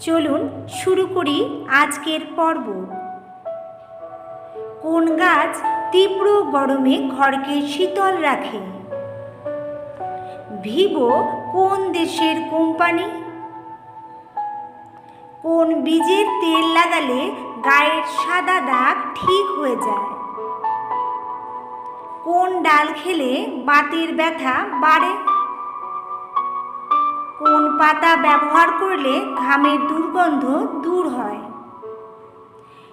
চলুন শুরু করি আজকের পর্ব। কোন গাছ তীব্র গরমে ঘরকে শীতল রাখে? ভিভো কোন দেশের কোম্পানি? কোন বীজের তেল লাগালে গায়ের সাদা দাগ ঠিক হয়ে যায়? কোন ডাল খেলে বাতের ব্যথা বাড়ে? কোন পাতা ব্যবহার করলে ঘামের দুর্গন্ধ দূর হয়?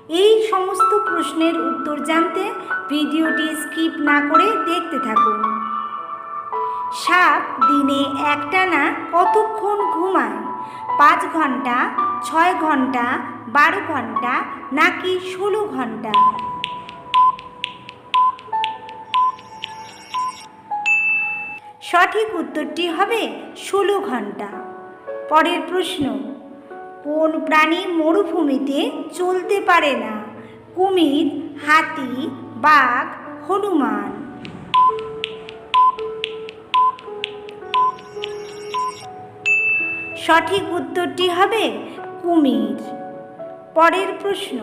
এই সমস্ত প্রশ্নের উত্তর জানতে ভিডিওটি স্কিপ না করে দেখতে থাকুন। সাপ দিনে একটানা কতক্ষণ ঘুমায়? পাঁচ ঘণ্টা, ছয় ঘণ্টা, বারো ঘণ্টা, নাকি ষোলো ঘণ্টা? সঠিক উত্তরটি হবে ষোলো ঘণ্টা। পরের প্রশ্ন, কোন প্রাণী মরুভূমিতে চলতে পারে না? কুমির, হাতি, বাঘ, হনুমান। সঠিক উত্তরটি হবে কুমির। পরের প্রশ্ন,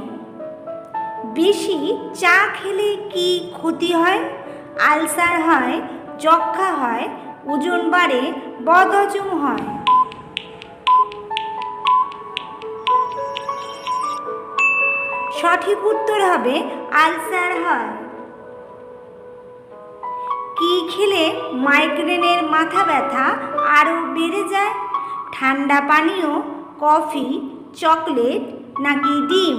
বেশি চা খেলে কি ক্ষতি হয়? আলসার হয় যক্ষা হয়, ওজন বাড়ে বদহজম হয়। সঠিক উত্তর হবে আলসার হয়। কি খেলে মাইগ্রেনের মাথা ব্যথা আরও বেড়ে যায়? ঠান্ডা পানীয়, কফি, চকলেট নাকি ডিম?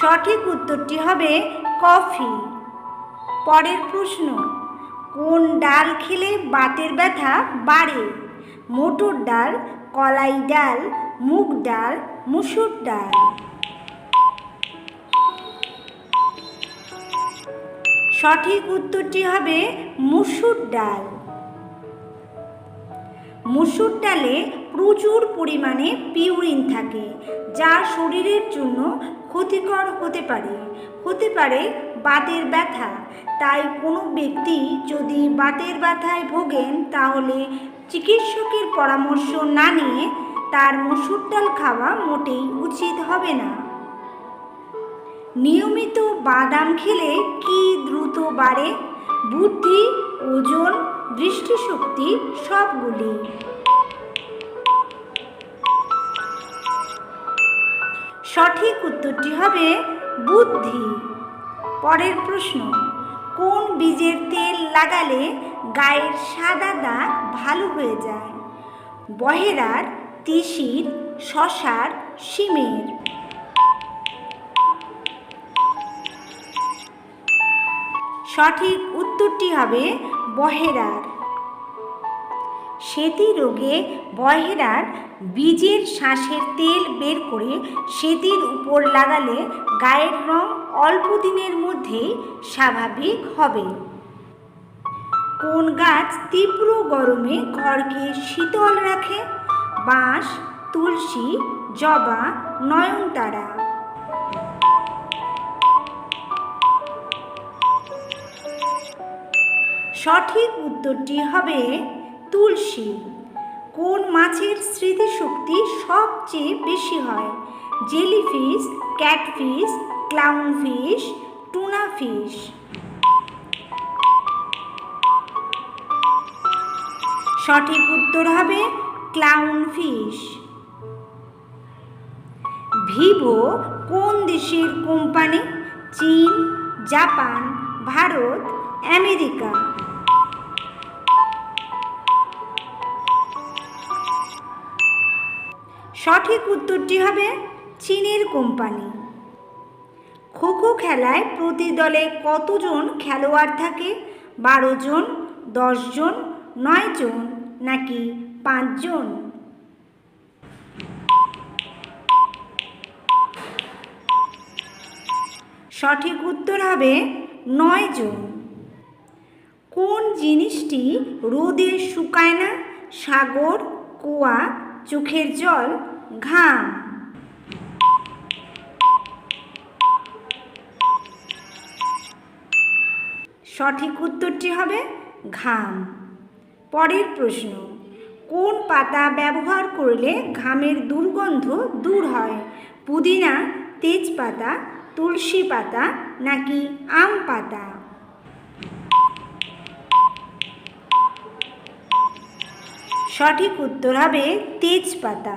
সঠিক উত্তরটি হবে কফি। পরের প্রশ্ন, কোন ডাল খেলে বাতের ব্যথা বাড়ে? মোটর ডাল, কলাই ডাল, মুগ ডাল, মুসুর ডাল। সঠিক উত্তরটি হবে মুসুর ডাল। মুসুর ডালে প্রচুর পরিমাণে পিউরিন থাকে, যা শরীরের জন্য ক্ষতিকর হতে পারে। হতে পারে বাতের ব্যথা। তাই কোনো ব্যক্তি যদি বাতের ব্যথায় ভোগেন, তাহলে চিকিৎসকের পরামর্শ না নিয়ে তার মসুর ডাল খাওয়া মোটেই উচিত হবে না। নিয়মিত বাদাম খেলে কি দ্রুত বাড়ে? বুদ্ধি, ওজন, দৃষ্টিশক্তি সবগুলি। সঠিক উত্তরটি হবে বুদ্ধি। পরের প্রশ্ন, কোন বীজের তেল লাগালে গায়ের সাদা দাগ ভালো হয়ে যায়? বহেরার, তিসির, শশার, শিমের। সঠিক উত্তরটি হবে বহেরার। সেতি রোগে বহেরার বীজের শ্বাসের তেল বের করে সেতির উপর লাগালে গায়ের রং অল্প দিনের মধ্যেই স্বাভাবিক হবে। কোন গাছ তীব্র গরমে ঘরকে শীতল রাখে? বাঁশ, তুলসী, জবা, নয়নতারা। সঠিক উত্তরটি হবে তুলসী। কোন মাছের স্মৃতিশক্তি সবচেয়ে বেশি হয়? Jellyfish, catfish, clownfish tuna fish সঠিক উত্তর হবে ক্লাউন ফিশ ভিভো কোন দেশের কোম্পানি? চীন, জাপান, ভারত, আমেরিকা। সঠিক উত্তরটি হবে চীনের কোম্পানি। খোখো খেলায় প্রতি দলে কতজন খেলোয়াড় থাকে? বারো জন জন, নয় জন, নাকি পাঁচজন সঠিক উত্তর হবে নয় জন। কোন জিনিসটি রোদে শুকায় না? সাগর, কুয়া চোখের জল, ঘাম। সঠিক উত্তরটি হবে ঘাম। পরের প্রশ্ন, কোন পাতা ব্যবহার করলে ঘামের দুর্গন্ধ দূর হয়? পুদিনা, তেজপাতা, তুলসী পাতা নাকি আম পাতা? সঠিক উত্তর হবে তেজপাতা।